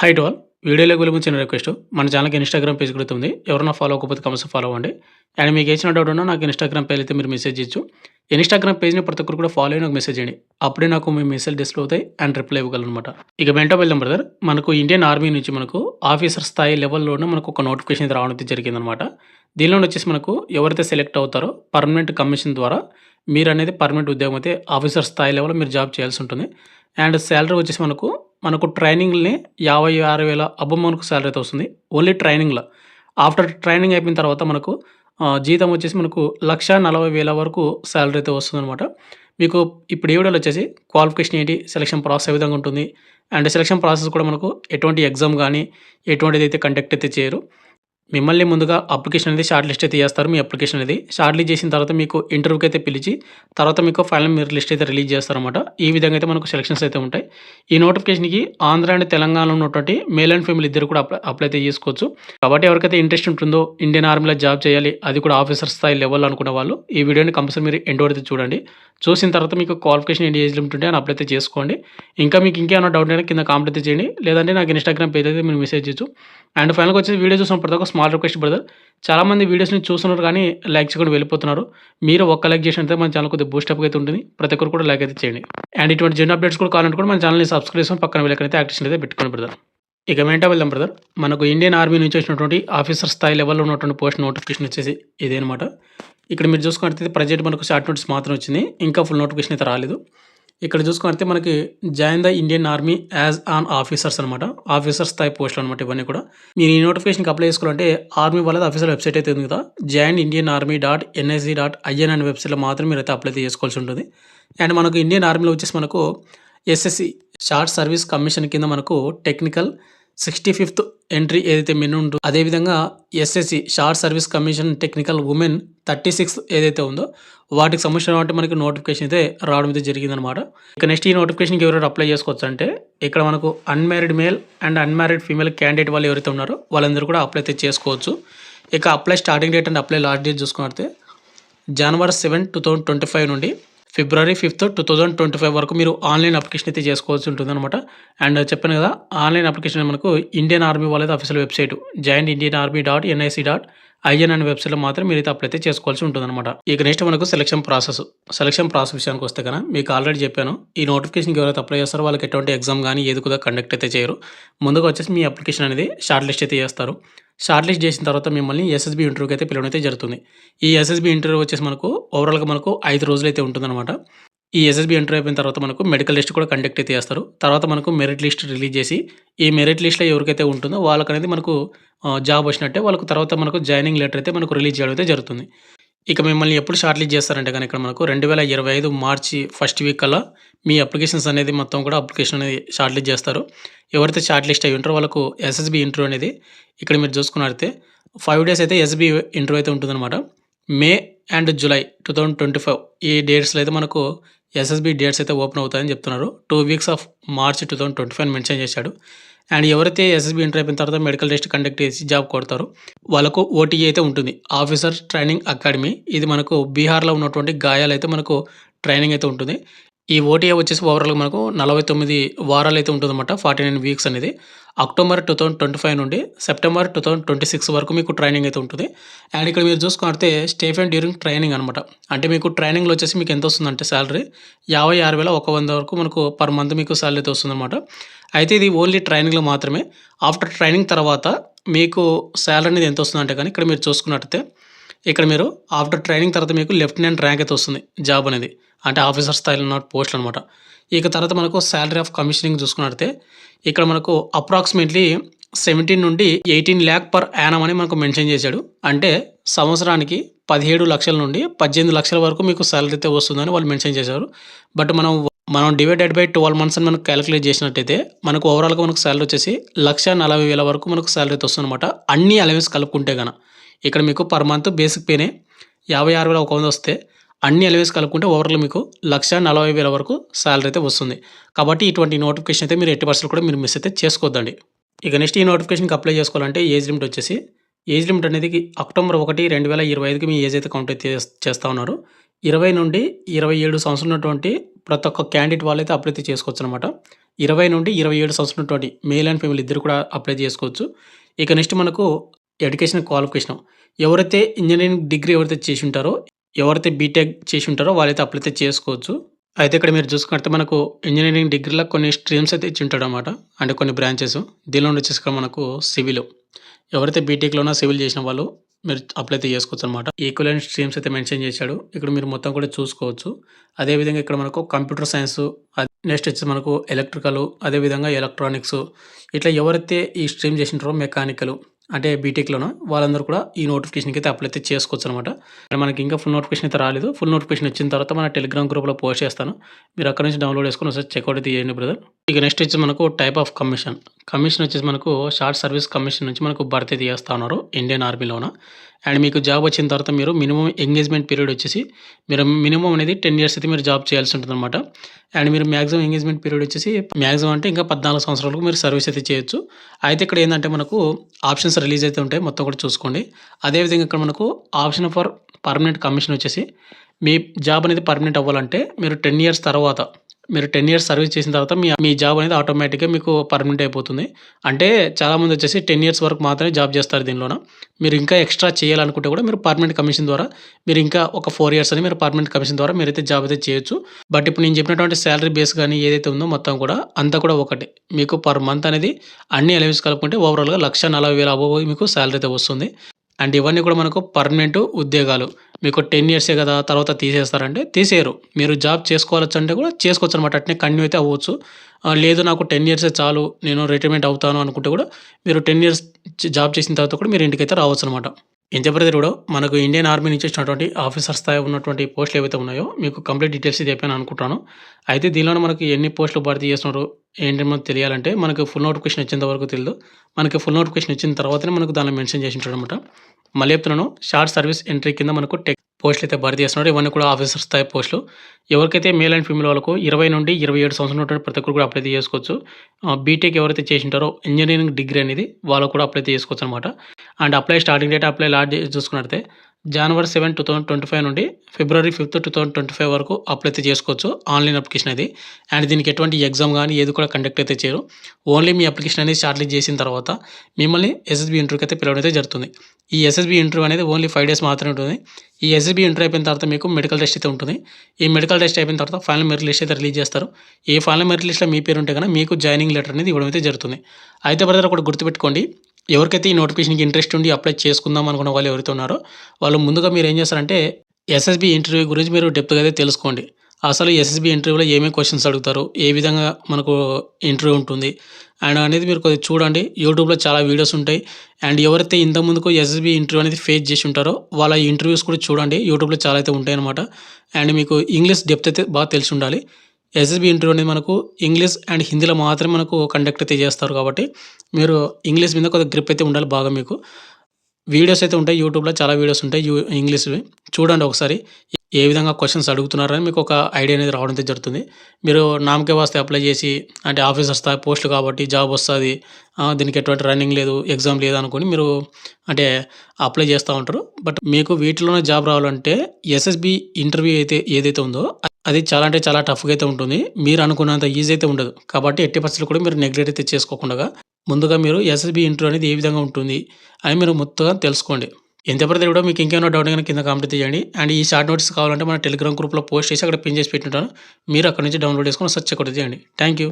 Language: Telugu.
హై టు ఆల్ వీడియోలోకి వెళ్ళి చిన్న రిక్వెస్ట్ మన ఛానల్కి ఇన్స్టాగ్రామ్ పేజ్ కూడా ఉంది. ఎవరైనా ఫాలో అవ్వకపోతే కమర్స్ ఫాలో అవ్వండి. అండ్ మీకు ఏచిన డౌట్ ఉన్నా నాకు ఇన్స్టాగ్రామ్ పేజ్ అయితే మీరు మెసేజ్ ఇచ్చు ఇన్స్టాగ్రామ్ పేజ్ని ప్రతి ఒక్కరు కూడా ఫాలో అయ్యి నాకు మెసేజ్ చేయండి. అప్పుడే నాకు మీ మెసేజ్ డిస్ప్లే అవుతాయి అండ్ రిప్లై ఇవ్వగలనమాట. అనమాట ఇక వెంట వెళ్దాం బ్రదర్ మనకు ఇండియన్ ఆర్మీ నుంచి మనకు ఆఫీసర్ స్థాయి లెవెల్లోనే మనకు ఒక నోటిఫికేషన్ రావడం జరిగిందనమాట. దీనిలో వచ్చేసి మనకు ఎవరైతే సెలెక్ట్ అవుతారో పర్మనెంట్ కమిషన్ ద్వారా మీరు అనేది పర్మనెంట్ ఉద్యోగం అయితే ఆఫీసర్ స్థాయి లెవెల్లో మీరు జాబ్ చేయాల్సి ఉంటుంది. అండ్ శాలరీ వచ్చేసి మనకు మనకు ట్రైనింగ్‌ని 56,000 అబోవ్ మనకు సాలరీ అయితే వస్తుంది. ఓన్లీ ట్రైనింగ్‌లో. ఆఫ్టర్ ట్రైనింగ్ అయిపోయిన తర్వాత మనకు జీతం వచ్చేసి మనకు లక్ష నలభై వేల వరకు సాలరీ అయితే వస్తుందనమాట. మీకు ఇప్పుడు ఈ వీడియోలో వచ్చేసి క్వాలిఫికేషన్ ఏంటి? సెలక్షన్ ప్రాసెస్ ఏ విధంగా ఉంటుంది? అండ్ సెలక్షన్ ప్రాసెస్ కూడా మనకు ఎటువంటి ఎగ్జామ్ గానీ, ఎటువంటిదైతే కండక్ట్ అయితే చేయరు. మిమ్మల్ని ముందుగా అప్లికేషన్ అనేది షార్ట్ లిస్ట్ అయితే చేస్తారు. మీ అప్లికేషన్ అనేది. షార్ట్ లిస్ట్ చేసిన తర్వాత మీకు ఇంటర్వ్యూకి అయితే పిలిచి, తర్వాత మీకు ఫైనల్ మీరు లిస్ట్ అయితే రిలీజ్ చేస్తారనమాట. ఈ విధంగా అయితే మనకు సెలక్షన్స్ అయితే ఉంటాయి. ఈ నోటిఫికేషన్‌కి ఆంధ్ర అండ్ తెలంగాణలో ఉన్నటువంటి మేల్ అండ్ ఫీమేల్ ఇద్దరు కూడా అప్లై అప్లై అయితే చేసుకోవచ్చు. కాబట్టి ఎవరికైతే ఇంట్రెస్ట్ ఉంటుందో ఇండియన్ ఆర్మీలో జాబ్ చేయాలి. అది కూడా ఆఫీసర్ స్థాయి లెవెల్ అనుకున్న వాళ్ళు ఈ వీడియోని కంపల్సరీ మీరు ఎండ్ వరకు చూడండి. చూసిన తర్వాత మీకు క్వాలిఫికేషన్ ఏంటి? ఏజ్ లిమిట్ ఉంటే అని అప్లై అయితే చేసుకోండి. ఇంకా మీకు ఇంకేమైనా డౌట్ అయినా కింద కామెంట్ అయితే చేయండి. లేదంటే నాకు ఇన్స్టాగ్రామ్ పేజ్ అయితే మీరు మెసేజ్ చేయొచ్చు. అండ్ ఫైనల్‌గా వచ్చేసి వీడియో చూసిన ప్రతి ఒక్క స్మాల్ రిక్వెస్ట్ బ్రదర్. చాలామంది వీడియోస్‌ని చూస్తున్నారు కానీ లైక్ చేయకుండా వెళ్ళిపోతున్నారు. మీరు ఒక్క లైక్ చేసినట్లయితే మన ఛానల్ కొద్దిగా బూస్ట్ అప్ అయితే ఉంటుంది. ప్రతి ఒక్కరు కూడా లైక్ అయితే చేయండి. అండ్ ఇటువంటి జెన్యూన్ అప్డేట్స్ కూడా కావాలంటే కూడా మన ఛానల్‌ని సబ్స్క్రైబ్ చేసుకొని పక్కన బెల్ అయితే యాక్టివేషన్ అయితే పెట్టుకోండి బ్రదర్. ఇక వెంట వెళ్దాం బ్రదర్. మనకు ఇండియన్ ఆర్మీ నుంచి వచ్చినటువంటి ఆఫీసర్ స్థాయి లెవెల్‌లో ఉన్నటువంటి పోస్ట్ నోటిఫికేషన్ వచ్చేసి ఇదే అనమాట. ఇక్కడ మీరు చూసుకున్నట్లయితే ప్రెజెంట్ మనకు షార్ట్ నోటీస్ మాత్రం వచ్చింది. ఇంకా ఫుల్ నోటిఫికేషన్ అయితే రాలేదు. ఇక్కడ చూసుకున్నట్లయితే మనకి join the Indian army as an officers అనమాట. ఆఫీసర్స్ స్థాయి పోస్టులు అనమాట ఇవన్నీ కూడా. మీరు ఈ నోటిఫికేషన్‌కి అప్లై చేసుకోవాలంటే ఆర్మీ వాళ్ళది అఫీషియల్ వెబ్సైట్ అయితే ఉంది కదా! Join Indian army dot NIC dot IN అనే వెబ్సైట్‌లో మాత్రం అయితే అప్లై చేసుకోవాల్సి ఉంటుంది. అండ్ మనకు ఇండియన్ ఆర్మీలో వచ్చేసి మనకు ఎస్ఎస్‌సి షార్ట్ సర్వీస్ కమిషన్ కింద మనకు టెక్నికల్ 65థ్ ఎంట్రీ ఏదైతే మెన్ ఉందో అదేవిధంగా SSC short service commission technical women thirty six ఏదైతే ఉందో వాటికి సంబంధించిన మనకి నోటిఫికేషన్ అయితే రావడం అయితే జరిగిందనమాట. ఇక నెక్స్ట్ ఈ నోటిఫికేషన్‌కి ఎవరైనా అప్లై చేసుకోవచ్చు అంటే ఇక్కడ మనకు unmarried male and unmarried female candidate వాళ్ళు ఎవరైతే ఉన్నారో వాళ్ళందరూ కూడా అప్లై అయితే చేసుకోవచ్చు. ఇక apply starting date and apply last date చూసుకున్నట్టే January 7, 2025 నుండి ఫిబ్రవరి 5, 2025 వరకు మీరు ఆన్‌లైన్ అప్లికేషన్ అయితే చేసుకోవాల్సి ఉంటుంది అనమాట అండ్ చెప్పాను కదా! ఆన్‌లైన్ అప్లికేషన్ మనకు ఇండియన్ ఆర్మీ వాళ్ళది official website joint Indian army dot NIC dot IN అనే వెబ్సైట్‌లో మాత్రం మీరైతే అప్లై అయితే చేసుకోవాల్సి ఉంటుందనమాట. ఇక నెక్స్ట్ మనకు సెలక్షన్ ప్రాసెస్. సెలక్షన్ ప్రాసెస్ విషయానికి వస్తే గన మీకు ఆల్రెడీ చెప్పాను. ఈ నోటిఫికేషన్‌కి ఎవరైతే అప్లై చేస్తారో వాళ్ళకి ఎటువంటి ఎగ్జామ్ కానీ ఏది కూడా కండక్ట్ అయితే చేయరు. ముందుగా వచ్చేసి మీ అప్లికేషన్ అనేది షార్ట్ లిస్ట్ అయితే చేస్తారు. షార్ట్ లిస్ట్ చేసిన తర్వాత మిమ్మల్ని ఎస్ఎస్బి ఇంటర్వ్యూకి అయితే పిలవడం అయితే జరుగుతుంది. ఈ ఎస్ఎస్బి ఇంటర్వ్యూ వచ్చేసి మనకు ఓవరాల్‌గా మనకు 5 రోజులైతే ఉంటుందన్నమాట ఈ ఎస్ఎస్బి ఇంటర్వ్యూ అయిపోయిన తర్వాత మనకు మెడికల్ లిస్ట్ కూడా కండక్ట్ అయితే చేస్తారు. తర్వాత మనకు మెరిట్ లిస్ట్ రిలీజ్ చేసి ఈ మెరిట్ లిస్ట్‌లో ఎవరికైతే ఉంటుందో వాళ్ళకనేది మనకు జాబ్ వచ్చినట్టే వాళ్ళకు తర్వాత మనకు జాయినింగ్ లెటర్ అయితే మనకు రిలీజ్ చేయడం అయితే జరుగుతుంది. ఇక మిమ్మల్ని ఎప్పుడు షార్ట్ లిస్ట్ చేస్తారంటే కానీ ఇక్కడ మనకు 2025 మార్చి ఫస్ట్ వీక్ కల్లా మీ అప్లికేషన్స్ అనేది మొత్తం కూడా అప్లికేషన్ అనేది షార్ట్ లిస్ట్ చేస్తారు. ఎవరైతే షార్ట్ లిస్ట్ అయ్యి ఉంటారో వాళ్ళకు ఎస్ఎస్బి ఇంటర్వ్యూ అనేది ఇక్కడ మీరు చూసుకున్నట్లయితే ఫైవ్ డేస్ అయితే ఎస్బి ఇంటర్వ్యూ అయితే ఉంటుందన్నమాట మే అండ్ జులై 2025 ఈ డేట్స్‌లో అయితే మనకు ఎస్ఎస్బి డేట్స్ అయితే ఓపెన్ అవుతాయని చెప్తున్నారు. Two weeks of March two thousand twenty five mention చేశాడు. అండ్ ఎవరైతే ఎస్ఎస్బి ఇంటర్ అయిపోయిన తర్వాత మెడికల్ టెస్ట్ కండక్ట్ చేసి జాబ్ కొడతారు వాళ్ళకు ఓటీఏ అయితే ఉంటుంది. ఆఫీసర్ ట్రైనింగ్ అకాడమీ ఇది మనకు బీహార్‌లో ఉన్నటువంటి గాయాలైతే మనకు ట్రైనింగ్ అయితే ఉంటుంది. ఈ ఓటీఏ వచ్చేసి ఓవరాల్‌గా మనకు నలభై తొమ్మిది వారాలు అయితే ఉంటుందన్నమాట. 49 వీక్స్ అనేది. అక్టోబర్ 2025 నుండి సెప్టెంబర్ 2026 వరకు మీకు ట్రైనింగ్ అయితే ఉంటుంది. అండ్ ఇక్కడ మీరు చూసుకుంటే స్టేఫెన్ డ్యూరింగ్ ట్రైనింగ్ అనమాట. అంటే మీకు ట్రైనింగ్‌లో వచ్చేసి మీకు ఎంత వస్తుందంటే సాలరీ 56,100 వరకు మనకు పర్ మంత్ మీకు సాలరీ అయితే వస్తుందన్నమాట అయితే ఇది ఓన్లీ ట్రైనింగ్‌లో మాత్రమే. ఆఫ్టర్ ట్రైనింగ్ తర్వాత మీకు సాలరీ అనేది ఎంత వస్తుందంటే కానీ ఇక్కడ మీరు చూసుకున్నట్టయితే ఇక్కడ మీరు ఆఫ్టర్ ట్రైనింగ్ తర్వాత మీకు లెఫ్టినెంట్ ర్యాంక్ అయితే వస్తుంది జాబ్ అనేది. అంటే ఆఫీసర్ స్థాయిలో ఉన్న పోస్టులు అనమాట. ఇక తర్వాత మనకు శాలరీ ఆఫ్ కమిషనింగ్ చూసుకున్నట్లయితే ఇక్కడ మనకు అప్రాక్సిమేట్‌లీ 17 నుండి ఎయిటీన్ ల్యాక్ పర్ యానం అని మనకు మెన్షన్ చేశాడు. అంటే సంవత్సరానికి 17 లక్షల నుండి 18 లక్షల వరకు మీకు సాలరీ అయితే వస్తుందని వాళ్ళు మెన్షన్ చేశారు. బట్ మనం మనం డివైడెడ్ బై 12 మంత్స్ అని మనం క్యాలిక్యులేట్ చేసినట్టయితే మనకు ఓవరాల్‌గా మనకు సాలరీ వచ్చేసి లక్ష నలభై వేల వరకు మనకు శాలరీ అయితే వస్తుందన్నమాట అన్ని అలవెన్స్ కలుపుకుంటే కన ఇక్కడ మీకు పర్ మంత్ బేసిక్ పేనే 56,100 వస్తే అన్ని అలవెన్స్ కలుపుకుంటే ఓవర్లో మీకు లక్ష నలభై వేల వరకు సాలరీ అయితే వస్తుంది. కాబట్టి ఇటువంటి నోటిఫికేషన్ అయితే మీరు ఎట్టి పర్సెంట్ కూడా మీరు మిస్ అయితే చేసుకోవద్దండి. ఇక నెక్స్ట్ ఈ నోటిఫికేషన్‌కి అప్లై చేసుకోవాలంటే ఏజ్ లిమిట్ వచ్చేసి ఏజ్ లిమిట్ అనేది అక్టోబర్ 1, 2025కి మీ ఏజ్ అయితే కౌంట్ అయితే చేస్తూ చేస్తా ఉన్నారు. ఇరవై నుండి ఇరవై ఏడు సంవత్సరాలు ఉన్నటువంటి ప్రతి ఒక్క క్యాండిడేట్ వాళ్ళైతే అప్లై అయితే చేసుకోవచ్చు అనమాట ఇరవై నుండి ఇరవై ఏడు సంవత్సరం ఉన్నటువంటి మేల్ అండ్ ఫీమేల్ ఇద్దరు కూడా అప్లై చేసుకోవచ్చు ఇక నెక్స్ట్ మనకు ఎడ్యుకేషన్ క్వాలిఫికేషన్ ఎవరైతే ఇంజనీరింగ్ డిగ్రీ ఎవరైతే చేసి ఉంటారో ఎవరైతే బీటెక్ చేసి ఉంటారో వాళ్ళైతే అప్లై అయితే చేసుకోవచ్చు. అయితే ఇక్కడ మీరు చూసుకుంటే మనకు ఇంజనీరింగ్ డిగ్రీలో కొన్ని స్ట్రీమ్స్ అయితే ఇచ్చి ఉంటాడు అనమాట అంటే కొన్ని బ్రాంచెస్ దీనిలో వచ్చేసి మనకు సివిల్ ఎవరైతే బీటెక్లోనా సివిల్ చేసిన వాళ్ళు మీరు అప్లై అయితే చేసుకోవచ్చు అనమాట ఈక్వలెంట్ స్ట్రీమ్స్ అయితే మెన్షన్ చేశాడు. ఇక్కడ మీరు మొత్తం కూడా చూసుకోవచ్చు. అదేవిధంగా ఇక్కడ మనకు కంప్యూటర్ సైన్స్ నెక్స్ట్ వచ్చి మనకు ఎలక్ట్రికల్ అదేవిధంగా ఎలక్ట్రానిక్స్ ఇట్లా ఎవరైతే ఈ స్ట్రీమ్ చేసింటారో మెకానికల్ అంటే బీటెక్లోనో వాళ్ళందరూ కూడా ఈ నోటిఫికేషన్కి అయితే అప్లై అయితే చేసుకోవచ్చు అనమాట మనకి ఇంకా ఫుల్ నోటిఫికేషన్ అయితే రాలేదు. ఫుల్ నోటిఫికేషన్ వచ్చిన తర్వాత మన టెలిగ్రామ్ గ్రూప్లో పోస్ట్ చేస్తాను. మీరు అక్కడ నుంచి డౌన్లోడ్ చేసుకుని ఒకసారి చెక్అవుట్ అయితే చేయండి బ్రదర్ ఇక నెక్స్ట్ వచ్చి మనకు టైప్ ఆఫ్ కమిషన్ కమిషన్ వచ్చేసి మనకు షార్ట్ సర్వీస్ కమిషన్ నుంచి మనకు భర్తీ చేస్తా ఉన్నారు ఇండియన్ ఆర్మీలోన అండ్ మీకు జాబ్ వచ్చిన తర్వాత మీరు మినిమం ఎంగేజ్మెంట్ పీరియడ్ వచ్చేసి మీరు మినిమం అనేది టెన్ ఇయర్స్ అయితే మీరు జాబ్ చేయాల్సి ఉంటుంది అనమాట అండ్ మీరు మ్యాక్సిమం ఎంగేజ్మెంట్ పీరియడ్ వచ్చేసి మ్యాక్సిమం అంటే ఇంకా పద్నాలుగు సంవత్సరాలకు మీరు సర్వీస్ అయితే చేయొచ్చు. అయితే ఇక్కడ ఏంటంటే మనకు ఆప్షన్స్ రిలీజ్ అయితే ఉంటాయి మొత్తం కూడా చూసుకోండి. అదేవిధంగా ఇక్కడ మనకు ఆప్షన్ ఫర్ పర్మనెంట్ కమిషన్ వచ్చేసి మీ జాబ్ అనేది పర్మనెంట్ అవ్వాలంటే మీరు టెన్ ఇయర్స్ తర్వాత మీరు టెన్ ఇయర్స్ సర్వీస్ చేసిన తర్వాత మీ మీ జాబ్ అనేది ఆటోమేటిక్గా మీకు పర్మనెంట్ అయిపోతుంది. అంటే చాలామంది వచ్చేసి టెన్ ఇయర్స్ వరకు మాత్రమే జాబ్ చేస్తారు దీనిలోన. మీరు ఇంకా ఎక్స్ట్రా చేయాలనుకుంటే కూడా మీరు పర్మనెంట్ కమిషన్ ద్వారా మీరు ఇంకా ఒక ఫోర్ ఇయర్స్ అని మీరు పర్మనెంట్ కమిషన్ ద్వారా మీరైతే జాబ్ అయితే చేయొచ్చు. బట్ ఇప్పుడు నేను చెప్పినటువంటి శాలరీ బేస్ కానీ ఏదైతే ఉందో మొత్తం కూడా అంతా కూడా ఒకటి. మీకు పర్ మంత్ అనేది అన్ని అలవెన్స్ కలుపుకుంటే ఓవరాల్గా లక్ష నలభై వేల అబోవ్ మీకు శాలరీ అయితే వస్తుంది. అండ్ ఇవన్నీ కూడా మనకు పర్మనెంట్ ఉద్యోగాలు. మీకు టెన్ ఇయర్సే కదా తర్వాత తీసేస్తారంటే తీసేయరు. మీరు జాబ్ చేసుకోవచ్చు అంటే కూడా చేసుకోవచ్చు అనమాట అట్నే కంటిన్యూ అయితే అవ్వచ్చు. లేదు నాకు టెన్ ఇయర్సే చాలు నేను రిటైర్మెంట్ అవుతాను అనుకుంటే కూడా మీరు టెన్ ఇయర్స్ జాబ్ చేసిన తర్వాత కూడా మీరు ఇంటికైతే రావచ్చు అనమాట ఏం కూడా మనకు ఇండియన్ ఆర్మీ నుంచి వచ్చినటువంటి ఆఫీసర్ స్థాయి ఉన్నటువంటి పోస్టులు ఏవైతే ఉన్నాయో మీకు కంప్లీట్ డీటెయిల్స్ చెప్పాను అనుకుంటాను. అయితే దీనిలోనే మనకి ఎన్ని పోస్టులు భర్తీ చేస్తున్నారు ఏంటి మనకు తెలియాలంటే మనకు ఫుల్ నోటిఫికేషన్ వచ్చేంత వరకు తెలియదు మనకి ఫుల్ నోటిఫికేషన్ వచ్చిన తర్వాతనే మనకు దానిలో మెన్షన్ చేసి ఉంటాడు అనమాట మళ్ళీ చెప్తున్నాను షార్ట్ సర్వీస్ ఎంట్రీ కింద మనకు టెక్ పోస్టులు అయితే భర్తీ చేస్తున్నారు. ఇవన్నీ కూడా ఆఫీసర్ స్థాయి పోస్టులు ఎవరికైతే మేల్ అండ్ ఫీమేల్ వాళ్ళకు ఇరవై నుండి ఇరవై ఏడు సంవత్సరం ఉన్నటువంటి ప్రతి ఒక్కరు కూడా అప్లై చేసుకోవచ్చు. బీటెక్ ఎవరైతే చేసింటారో ఇంజనీరింగ్ డిగ్రీ అనేది వాళ్ళు కూడా అప్లై చేసుకోవచ్చు అనమాట and apply starting date apply last చూసుకున్నట్టే January seven two thousand twenty five నుండి February fifth two thousand twenty five వరకు అప్లై అయితే చేసుకోవచ్చు ఆన్లైన్ అప్లికేషన్ అది. అండ్ దీనికి ఎటువంటి ఎగ్జామ్ కానీ ఏది కూడా కండక్ట్ అయితే చేయరు. ఓన్లీ మీ అప్లికేషన్ అనేది షార్ట్లిస్ట్ చేసిన తర్వాత మిమ్మల్ని ఎస్ఎస్బి ఇంటర్వ్యూకి అయితే పిలవడం అయితే జరుగుతుంది. ఈ ఎస్ఎస్బి ఇంటర్వ్యూ అనేది ఓన్లీ ఫైవ్ డేస్ మాత్రమే ఉంటుంది. ఈ ఎస్ఎస్బి ఇంటర్వ్యూ అయిపోయిన తర్వాత మీకు మెడికల్ టెస్ట్ అయితే ఉంటుంది. ఈ మెడికల్ టెస్ట్ అయిపోయిన తర్వాత ఫైనల్ మెరిట్ లిస్ట్ అయితే రిలీజ్ చేస్తారు. ఈ ఫైనల్ మెరిట్ లిస్ట్లో మీ పేరు ఉంటే కనుక మీకు జాయినింగ్ లెటర్ అనేది ఇవ్వడం అయితే జరుగుతుంది. అయితే బ్రదర్ ఒకటి గుర్తుపెట్టుకోండి. ఎవరికైతే ఈ నోటిఫికేషన్కి ఇంట్రెస్ట్ ఉండి అప్లై చేసుకుందాం అనుకున్న వాళ్ళు ఎవరైతే ఉన్నారో వాళ్ళు ముందుగా మీరు ఏం చేస్తారంటే ఎస్ఎస్బి ఇంటర్వ్యూ గురించి మీరు డెప్త్గా అయితే తెలుసుకోండి. అసలు ఎస్ఎస్బి ఇంటర్వ్యూలో ఏమేమి క్వశ్చన్స్ అడుగుతారు ఏ విధంగా మనకు ఇంటర్వ్యూ ఉంటుంది అండ్ అనేది మీరు కొద్దిగా చూడండి. యూట్యూబ్లో చాలా వీడియోస్ ఉంటాయి. అండ్ ఎవరైతే ఇంత ముందుకు ఎస్ఎస్బి ఇంటర్వ్యూ అనేది ఫేస్ చేసి ఉంటారో వాళ్ళ ఇంటర్వ్యూస్ కూడా చూడండి. యూట్యూబ్లో చాలా అయితే ఉంటాయి అనమాట అండ్ మీకు ఇంగ్లీష్ డెప్త్ అయితే బాగా తెలిసి ఉండాలి. ఎస్ఎస్బి ఇంటర్వ్యూ అనేది మనకు ఇంగ్లీష్ అండ్ హిందీలో మాత్రమే మనకు కండక్ట్ అయితే చేస్తారు కాబట్టి మీరు ఇంగ్లీష్ మీద కొద్దిగా గ్రిప్ అయితే ఉండాలి బాగా మీకు. వీడియోస్ అయితే ఉంటాయి యూట్యూబ్లో చాలా వీడియోస్ ఉంటాయి యూ ఇంగ్లీష్వి. చూడండి ఒకసారి ఏ విధంగా క్వశ్చన్స్ అడుగుతున్నారని మీకు ఒక ఐడియా అనేది రావడం అయితే జరుగుతుంది. మీరు నామకే వస్తే అప్లై చేసి అంటే ఆఫీసర్ స్థాయి పోస్టులు కాబట్టి జాబ్ వస్తుంది దీనికి ఎటువంటి రన్నింగ్ లేదు ఎగ్జామ్ లేదు అనుకుని మీరు అంటే అప్లై చేస్తూ ఉంటారు. బట్ మీకు వీటిలోనే జాబ్ రావాలంటే ఎస్ఎస్బి ఇంటర్వ్యూ అయితే ఏదైతే ఉందో అది చాలా అంటే చాలా టఫ్గా అయితే ఉంటుంది. మీరు అనుకున్నంత ఈజీ అయితే ఉండదు. కాబట్టి ఎట్టి పరిస్థితులు కూడా మీరు నెగ్లెక్ట్ అయితే చేసుకోకుండా ముందుగా మీరు ఎస్ఎస్బి ఇంటర్వ్యూ అనేది ఏ విధంగా ఉంటుంది అని మీరు మొత్తంగా తెలుసుకోండి. ఎంత పడితే కూడా మీకు ఇంకేమైనా డౌట్ కానీ కింద కామెంట్ చేయండి. అండ్ ఈ షార్ట్ నోట్స్ కావాలంటే మన టెలిగ్రామ్ గ్రూప్లో పోస్ట్ చేసి అక్కడ పిన్ చేసి పెట్టింటాను. మీరు అక్కడ నుంచి డౌన్లోడ్ చేసుకొని సచ్ చెక్ చేయండి. Thank you